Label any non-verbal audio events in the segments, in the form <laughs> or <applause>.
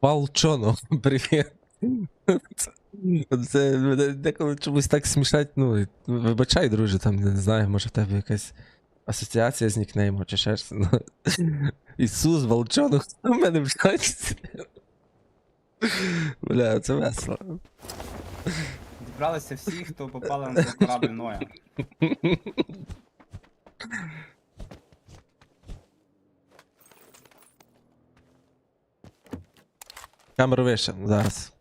Волчоно, <laughs> привіт. Це деколи чомусь так смішать. Ну, вибачай, друже, там не знаю, може в тебе якась асоціація з нікнеймом чи ще щось. Ну, Ісус, Волчоно, хто в мене в чаті? Бля, це весело. Зібралися всі, хто попали на корабль Ноя. Камеру вище, зараз.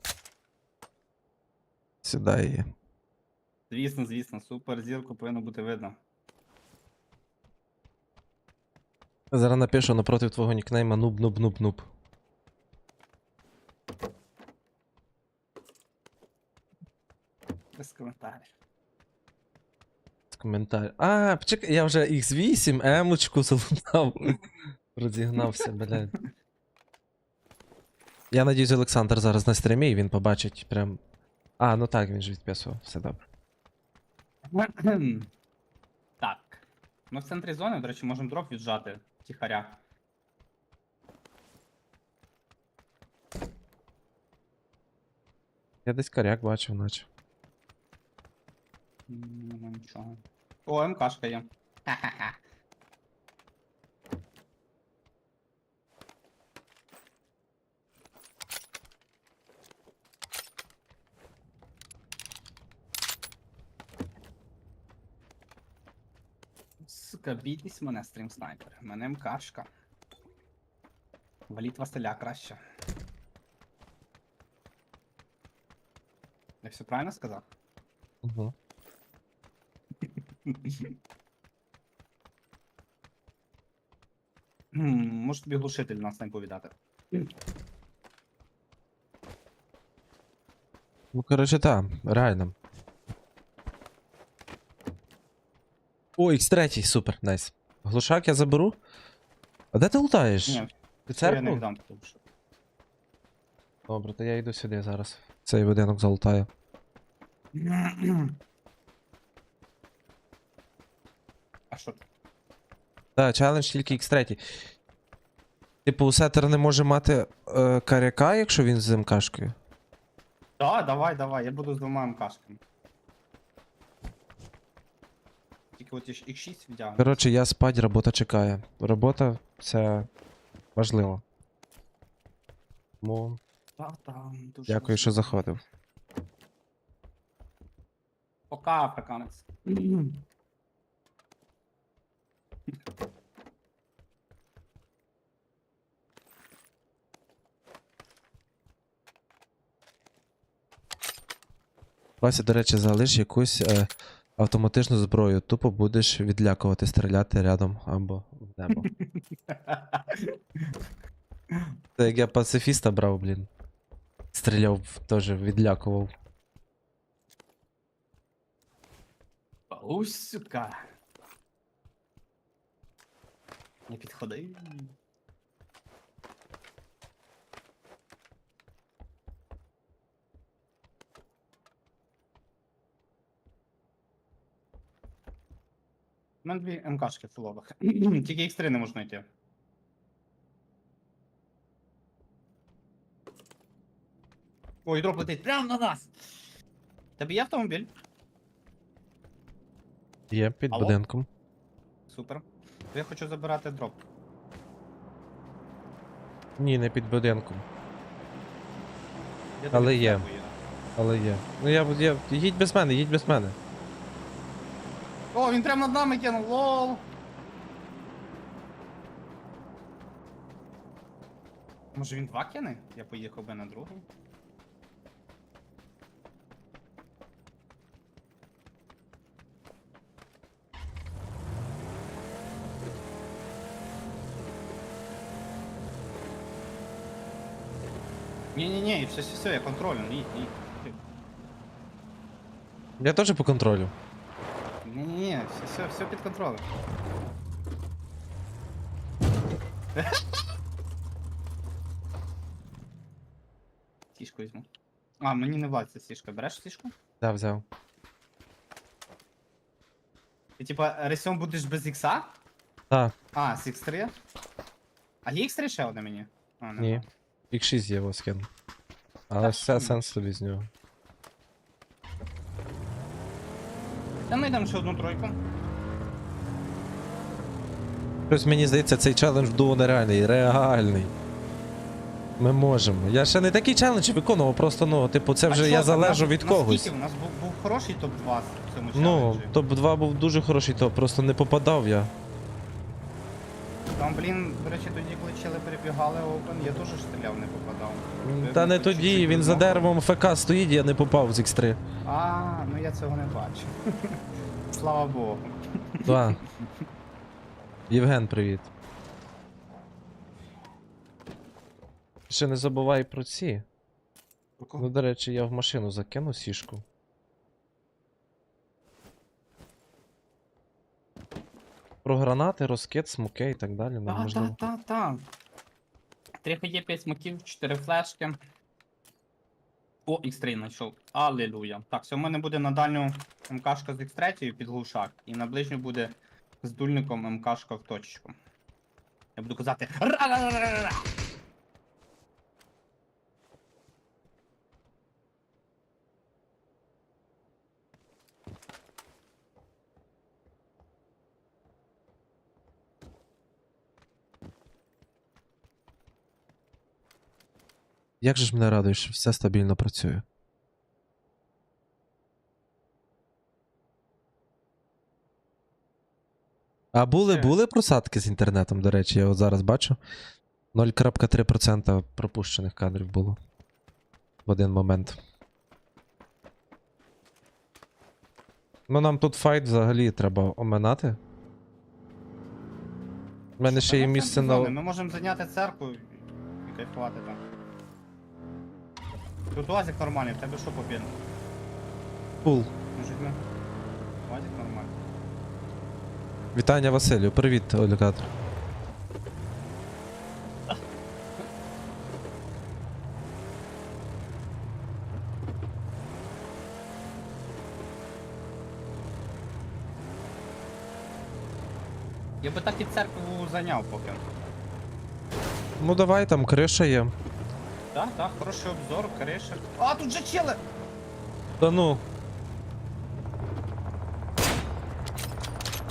Сюди її. Звісно, звісно, супер зірку повинно бути видно. Зараз напишу напроти твого нікнейма нуб нуб нуб нуб. Без коментарів. Коментар. А, почекай, я вже X8, емочку залутав. <laughs> Розігнався, блядь. Я надіюсь, Олександр зараз на стрімі і він побачить прям. А, ну так, він ж відписував, все добре. <clears throat> Так. Ми в центрі зони, до речі, можемо дроп віджати тихаря. Я десь коряк бачив, наче. Нема нічого. О, МКшка є. Ха-ха-ха. Сука, бійтесь мене, стрім снайпер. Мене МКшка. Валіть Василя краще. Я все правильно сказав? Угу. Може тобі глушитель нас не повідати. Ну, коротше, так, реально. О, X3, супер, найс. Глушак я заберу. А де ти лутаєш? Ні, Ти я не церкву? віддам тому що. Добре, то я йду сюди зараз. Цей будинок залутаю. <clears throat> А що? Так, челендж тільки X3. Типу, сетер не може мати е, каряка, якщо він з МКшкою. Да, давай, давай, я буду з двома МКшками. Тільки от їх 6 вдягну. Коротше, я спать, робота чекає. Робота це важливо. Тому Та-там, дуже дякую, що важливо. заходив. Пока, африканець. Вася, до речі, залиш якусь е, автоматичну зброю. Тупо будеш відлякувати, стріляти рядом або в небо. <laughs> Це як я пацифіста брав, блін. Стріляв, теж відлякував. Ой, сука. Не підходи. У мене дві МКшки фулових. <clears throat> Тільки X3 не можна йти. Ой, дроп летить прямо на нас! Тебе є автомобіль? Є під Алло? будинком. Супер. То я хочу забирати дроп. Ні, не під будинком, Я Але є. дякую. але є. Ну я, я. Їдь без мене, їдь без мене. О, він прямо над нами кинув, лол. Може він два кине? Я поїхав би на другий. Ні-ні-ні, все, все, все, я контролю, їдь, їдь. Я теж по контролю. Ні-ні-ні, все, все, все під контролем. <laughs> Сішку візьму. А, мені не влазиться сішка. Береш сішку? Да, взяв. Ти типа ресьом будеш без ікса? Так, А, з X3? А є X3 ще одне мені? А, Ні. X6 є воскін. Але все сенс собі з нього. Та ми йдемо ще одну тройку. Щось мені здається, цей челендж дуо нереальний, реальний. Ми можемо. Я ще не такий челендж виконував, просто ну, типу, це вже я залежу від когось. У нас був, був хороший топ-2 в цьому Ну, топ-2 був дуже хороший топ, просто не попадав я. Там, блін, до речі, тоді, коли чели перебігали Open, я теж стріляв, не попадав. Та не тоді, він за деревом ФК стоїть, я не попав з X3. А, ну я цього не бачу. <laughs> Слава Богу. Да. <laughs> Євген, привіт. Ще не забувай про ці. Ну, до речі, я в машину закину сішку. Про гранати, розкид, смоки і так далі. Так, Та, та, так, та, та. Три ході, 5 смоків, 4 флешки. О, X3 знайшов. Алілуя. Так, все, в мене буде на дальню МКшка з X3 під глушак, і на ближню буде з дульником МКшка в точечку. Я буду казати. «Ра-ра-ра-ра-ра!» Як же ж мене радує, що все стабільно працює. А були, були просадки з інтернетом, до речі, я от зараз бачу. 0,3% пропущених кадрів було. В один момент. Ну нам тут файт взагалі треба оминати. У мене ще є місце на. Ми можемо зайняти церкву і кайфувати там. Тут лазик нормальний, в тебе що побіда? Пул. Лазик нормальний. Вітання Василю, привіт, алігатор. Я би так і церкву зайняв поки. Ну давай, там криша є. Так, так, хороший обзор, криша. А, тут же чели! Та ну.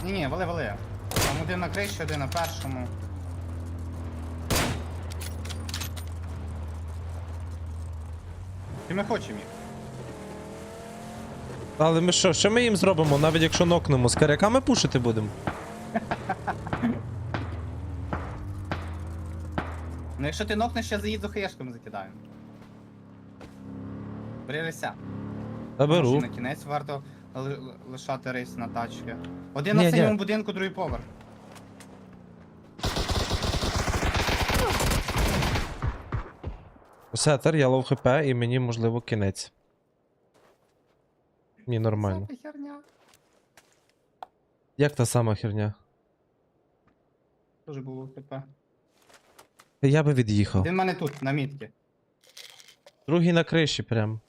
Ні, ні, вали, вали. Там один на криші, один на першому. Ти ми хочемо їх. Але ми що, що ми їм зробимо, навіть якщо нокнемо, з каряками пушити будемо? Ну якщо ти нокнеш, я заїду хаєшками закидаю. Бери рейся. Та беру. На кінець варто ли- ли- лишати рейс на тачки. Один Ні, на ні. синьому будинку, другий поверх. Сетер, я лов хп і мені можливо кінець. Ні, нормально. Це херня. Як та сама херня? Дуже було ТП. Я би від'їхав. Один в мене тут, на мітці. Другий на криші прям.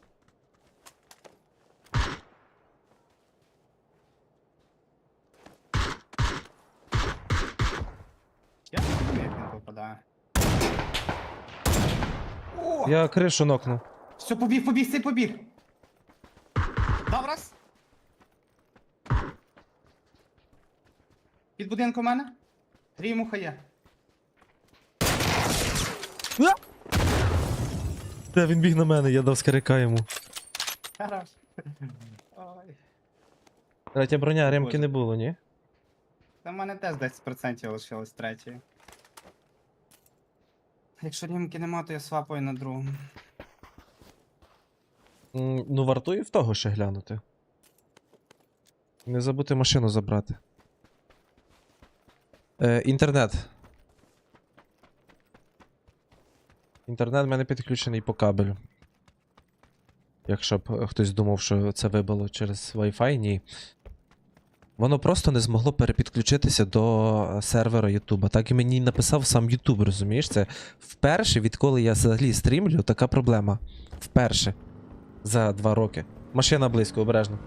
Я не розумію, як він попадає. О! Я кришу нокнув. Все, побіг, побіг, цей побіг. Дав раз. Під будинком у мене. Три муха є. Та він біг на мене, я дав скаряка йому. Хорош. Ой. Третя броня, ремки не було, ні? Та в мене теж 10% лишилось третьої. Якщо рімки нема, то я свапаю на другу. М, Ну, вартує в того ще глянути. Не забути машину забрати. Е, інтернет. Інтернет в мене підключений по кабелю. Якщо б е, хтось думав, що це вибило через Wi-Fi, ні. Воно просто не змогло перепідключитися до е, сервера Ютуба. Так і мені написав сам Ютуб, розумієш? Це вперше, відколи я взагалі стрімлю, така проблема. Вперше. За два роки. Машина близько, обережно.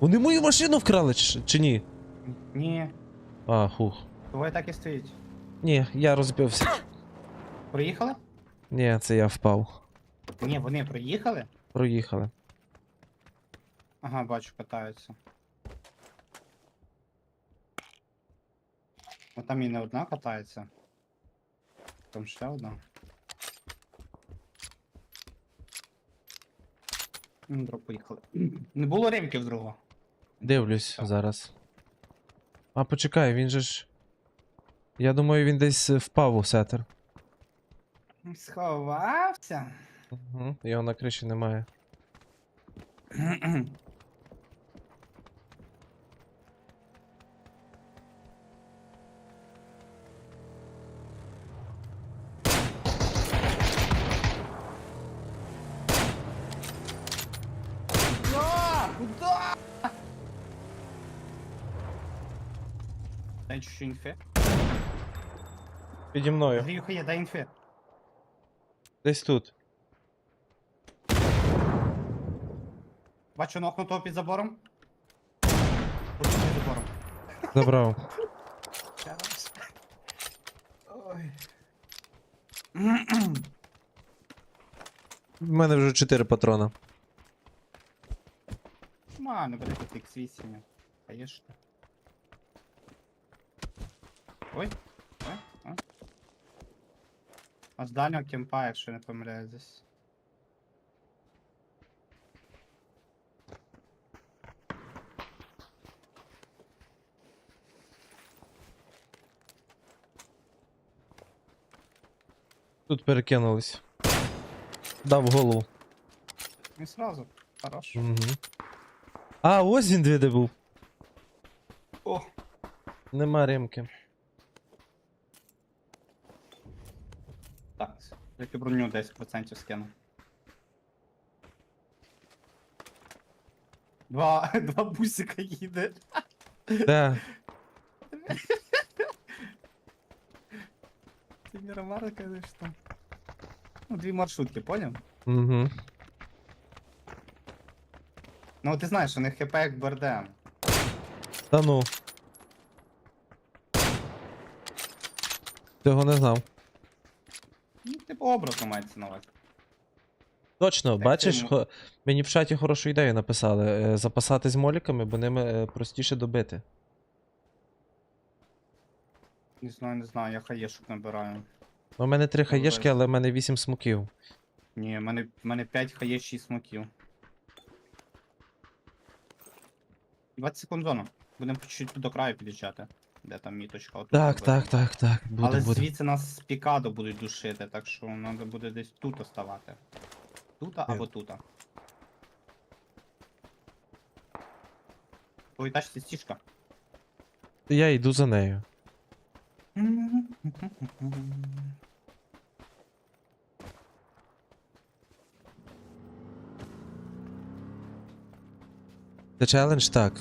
Вони мою машину вкрали чи, ні? Ні, А, хух. твоє так і стоїть. Ні, я розбився. Проїхали? Ні, це я впав. Ні, вони проїхали. Проїхали. Ага, бачу, катаються. Ну там і не одна катається. Там ще одна. Дроп поїхали. <clears throat> Не було ремки в другого. Дивлюсь Так. зараз. А почекай, він же ж. Я думаю, він десь е, впав у сетер. Сховався. Угу. Його на криші немає. Куда? Куда? Чуть-чуть. Піді мною. Гріюха є, дай інфи. Десь тут. Бачу нокнутого під забором. Ось під забором. Забрав. Зараз. Ой. У мене вже 4 патрона. Нормально, буде тут X8. Конечно. Ой. А з дальнього кемпа, якщо не помиляюсь десь. Тут перекинулись. Дав голову. І сразу. Хорош. Угу. А, ось він де був. О! Нема ремки. Так, тільки броню 10% скину. Два, <laughs> два бусика їде. Де? <laughs> Ти Мірамар, конечно. Ну, дві маршрутки, поняв? Угу. Ну, ти знаєш, у них хп як БРДМ. Та ну. Цього не знав. Ну, образно мається на увазі. Точно, Так, бачиш, хо- мені в чаті хорошу ідею написали. е, Запасатись моліками, бо ними е, простіше добити. Не знаю, не знаю, я хаєшок набираю. У мене три хаєшки, але в мене 8 смоків. Ні, в мене, в мене 5 хаєш 6 смоків. 20 секунд зона. Будемо чуть-чуть до краю під'їжджати. Де там міточка? Отут Так, буде. так, так, так. Буде, Але буде. звідси нас з пікадо будуть душити, так що треба буде десь тут оставати. Тут або тут. Ой, тачці стіжка. Я йду за нею. Це челендж так.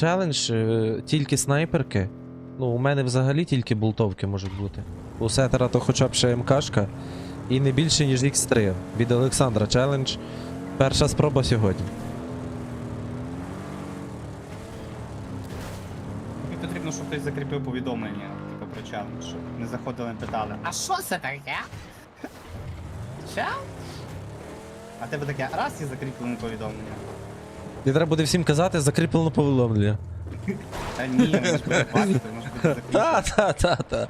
Челендж е, тільки снайперки. Ну, у мене взагалі тільки болтовки можуть бути. У сетера то хоча б ще МКшка. І не більше, ніж X3. Від Олександра челендж. Перша спроба сьогодні. Мені потрібно, щоб хтось закріпив повідомлення, типу про челендж, щоб не заходили не питали. А що це таке? Чел? А тебе таке раз і закріплене повідомлення. І треба буде всім казати закріплено повідомлення. Та ні, ми ж буде бачити, може бути закріплено. Та, та, та, та.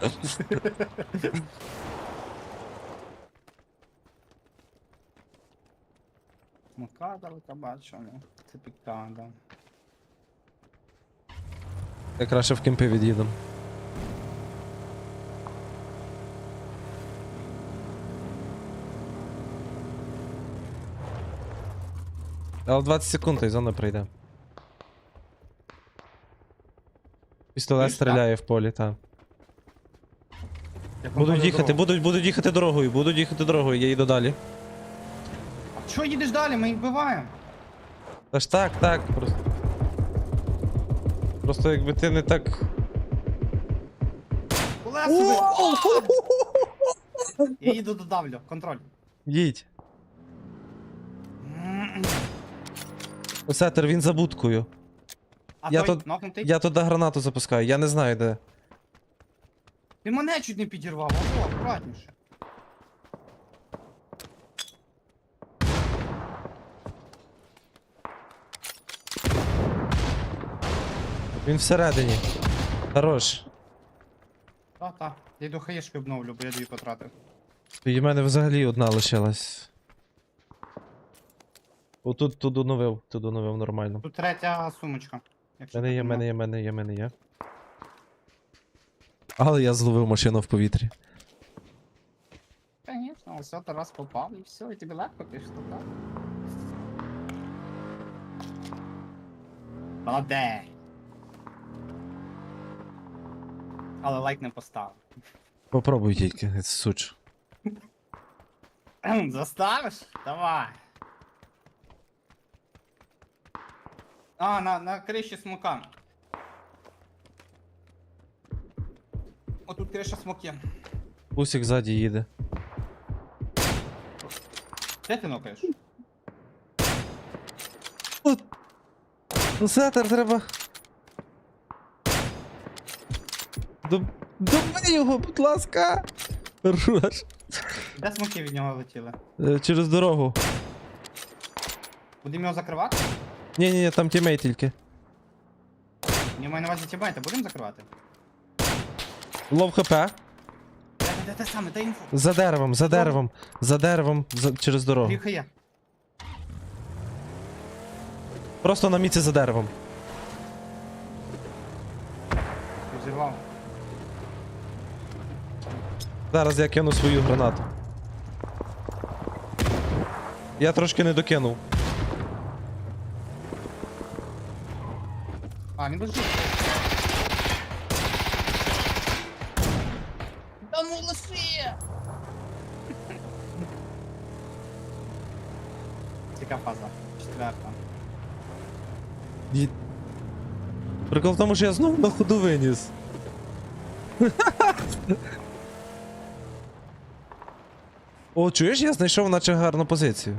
Макадалка та бачимо. Це пікада. Я краще в кемпи від'їдем. Але 20 секунд і зона прийде. Пістолет стріляє в полі, так. Будуть їхати, будуть, будуть їхати дорогою, будуть їхати дорогою, я їду далі. А чого їдеш далі? Ми їх вбиваємо. Та ж так, так, просто. Просто якби ти не так. Колесо! Я їду додавлю, контроль. Їдь. Сетер, він за будкою. А Я той тут- нокнутий? Я туди гранату запускаю, я не знаю де. Ти мене чуть не підірвав, алло, акуратніше. Він всередині. Хорош. Та-та. Я йду хаєшки обновлю, бо я дві потратив. І в мене взагалі одна лишилась. Отут тут оновив, тут оновив нормально. Тут третя сумочка. Мене є, мене є, мене є, мене є. Але я зловив машину в повітрі. Все, ти раз попав і все, і тобі легко пішло, так? Молодець. Але лайк не поставив. Попробуй тільки, суч. Заставиш? Давай. А, на, на криші смока. Отут криша смоки. Пусік ззаді їде. Де ти нокаєш? Ну, сетер треба. Доб... Доби його, будь ласка. Хорош. Де смоки від нього летіли? Е, Через дорогу. Будемо його закривати? Ні, ні, ні, там тімей тільки. Ні, маю на увазі тімейта, будемо закривати? Лов хп. Саме, інфу? За деревом, за деревом, за деревом, за... через дорогу. Є. Просто на місці за деревом. Зараз я кину свою гранату. Я трошки не докинув. Він лежить. Да ну лише! Яка фаза? Четверта. І... Прикол в тому, що я знову на ходу виніс. <laughs> О, чуєш, я знайшов наче гарну позицію.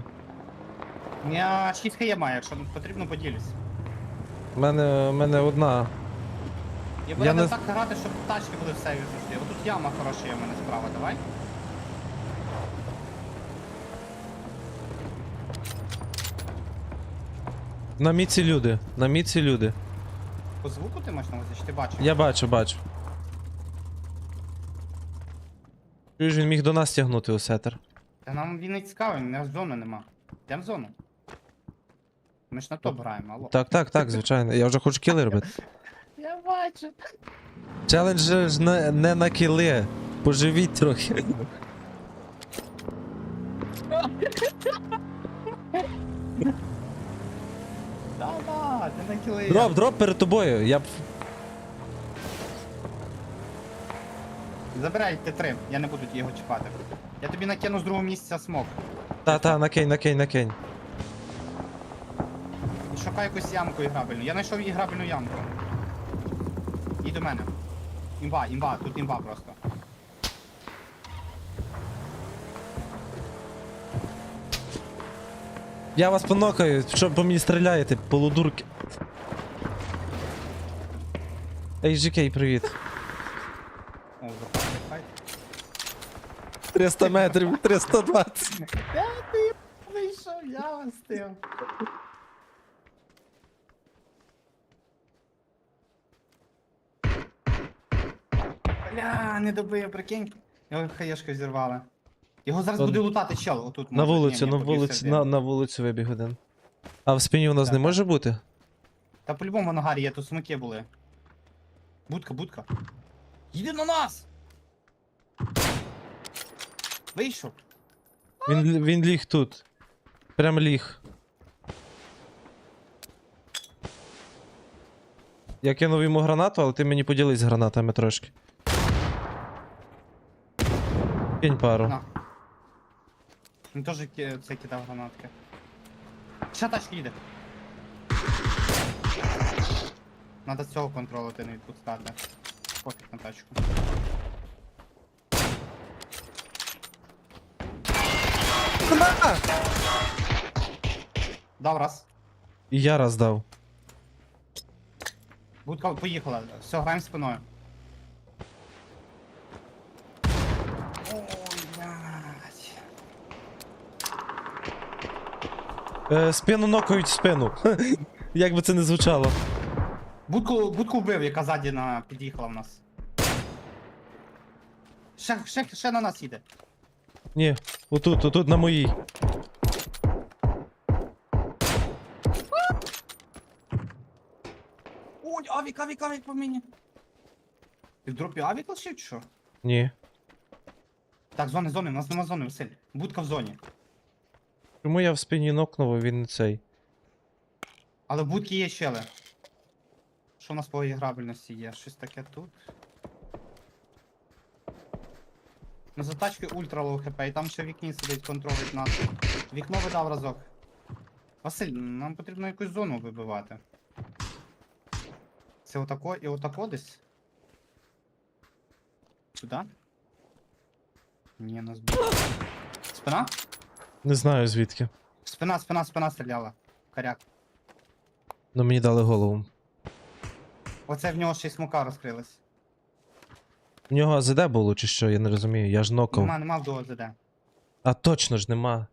У мене 6 хає має, якщо потрібно поділюсь. У мене, мене одна. Я буду не- так грати, щоб тачки були в сейві завжди. Отут яма хороша є в мене справа, давай. На міці люди. На міці люди. По звуку ти маєш на увазі, чи ти бачиш? Я бачу, бачу. Чуєш, він міг до нас тягнути осетер. Та нам він не цікавий, не зони нема. Йдем в зону. Ми ж на топ граємо, алло. Так, так, так, звичайно. Я вже хочу кіли робити. <laughs> Я бачу. Челендж ж не, не на кіли. Поживіть трохи. Да-да, ти на кіли. Дроп, дроп перед тобою. Я б. Забирай Т3, я не буду його чіпати. Я тобі накину з другого місця смок. Та, та, накинь, накинь, накинь. Шукай якусь ямку іграбельну. Я знайшов іграбельну ямку. І до мене. Імба, імба, тут імба просто. Я вас понокаю, що по мені стріляєте, полудурки. Ей, GK, привіт. О, запасний файт. 300 метрів, 320. Де ти вийшов? Я вас тим. Бля, не добив, прикинь. Його хаєшка зірвала. Його зараз Та- буде лутати чел, отут На може. вулицю, Ні, ні, на побіг вулицю, середину. на, на вулицю вибіг один. А в спині у нас не так. може бути? Та по-любому в ангарі є, тут смоки були. Будка, будка. Їди на нас! Вийшов. Він, лі- він ліг тут. Прям ліг. Я кинув йому гранату, але ти мені поділись гранатами трошки. Кинь пару. На. Він теж ки- це кидав гранатки. Ще тачки їде. Надо з цього контролити, не відпускати. Пофіг на тачку. Дав раз. І я роздав. Будка поїхала. Все, граємо спиною. Е, спину нокають спину. <laughs> Як би це не звучало. Будку, будку вбив, яка ззаді на... під'їхала в нас. Ще, ще, ще на нас їде. Ні, отут, отут на моїй. Ой, авік, авік, авік по мені. Ти в дропі авік лишив чи що? Ні. Так, зони, зони, у нас нема зони, Василь. Будка в зоні. Чому я в спині нокнув, він не цей. Але в будці є щели. Що у нас по іграбельності є? Щось таке тут. Ну за тачкою ультра лоу хп, і там ще в вікні сидить, контролить нас. Вікно видав разок. Василь, нам потрібно якусь зону вибивати. Це отако і отако десь? Сюди? Ні, нас б- Спина? Не знаю звідки. Спина, спина, спина стріляла. Коряк. Ну мені дали голову. Оце в нього ще й смока розкрилась. В нього АЗД було чи що, я не розумію. Я ж нокав. Нема, нема в до ОЗД. А точно ж нема.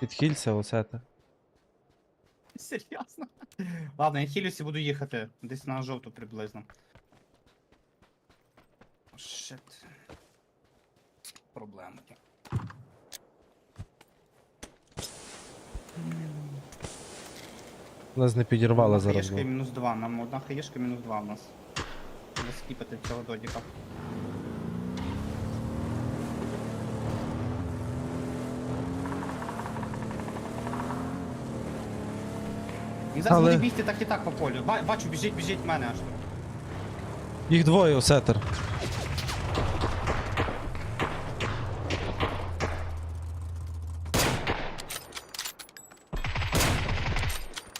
Підхилься, оце те. Серйозно? Ладно, я хилюсь і буду їхати. Десь на жовту приблизно. Шит. Проблеми. Нас не підірвало Одна зараз. хаєшка і було. мінус 2. Нам одна хаєшка мінус 2 у нас. Треба скіпати цього додіка. Він зараз Але- буде бігти так і так по полю. Ба- Бачу, біжить, біжить в мене аж. Їх двоє, осетер.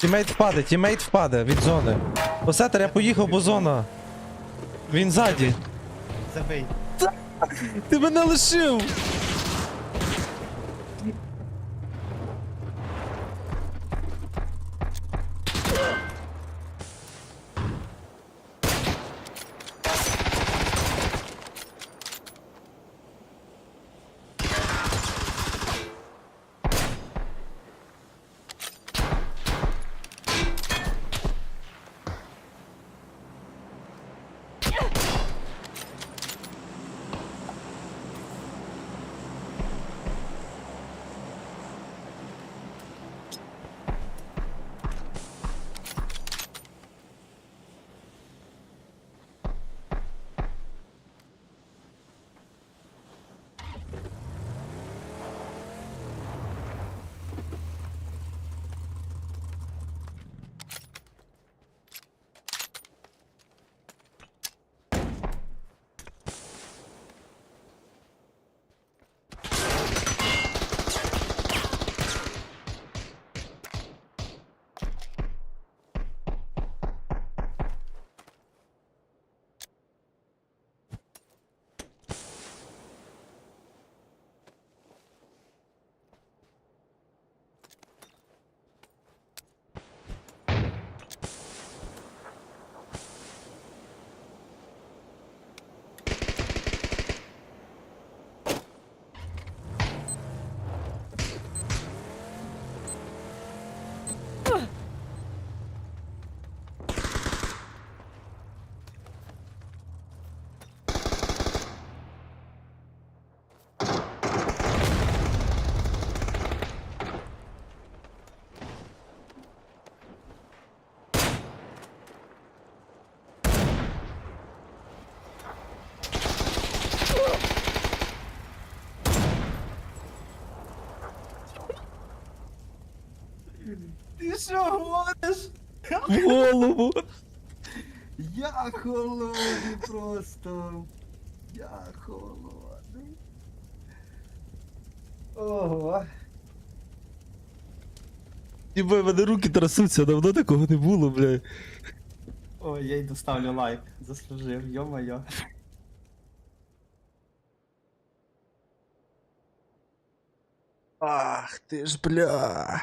Тімейт впаде, тімейт впаде від зони. Осетер, я поїхав, бо зона. Він ззаді. Забий. Ти мене лишив! Що гониш? В голову! Я холодний просто. Я холодний. Ого. Ніби в мене руки трясуться, давно такого не було, бля. Ой, я й доставлю лайк. Заслужив, йо-моє. Ах ти ж, бля.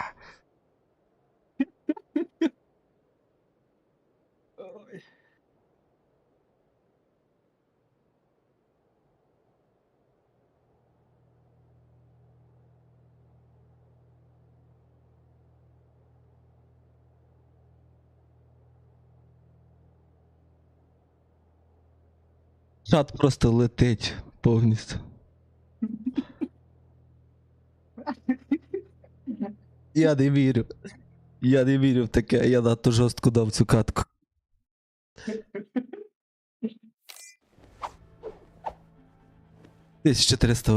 Чат просто летить повністю. Я не вірю. Я не вірю в таке, я надто жорстко дав цю катку. Тисяча 400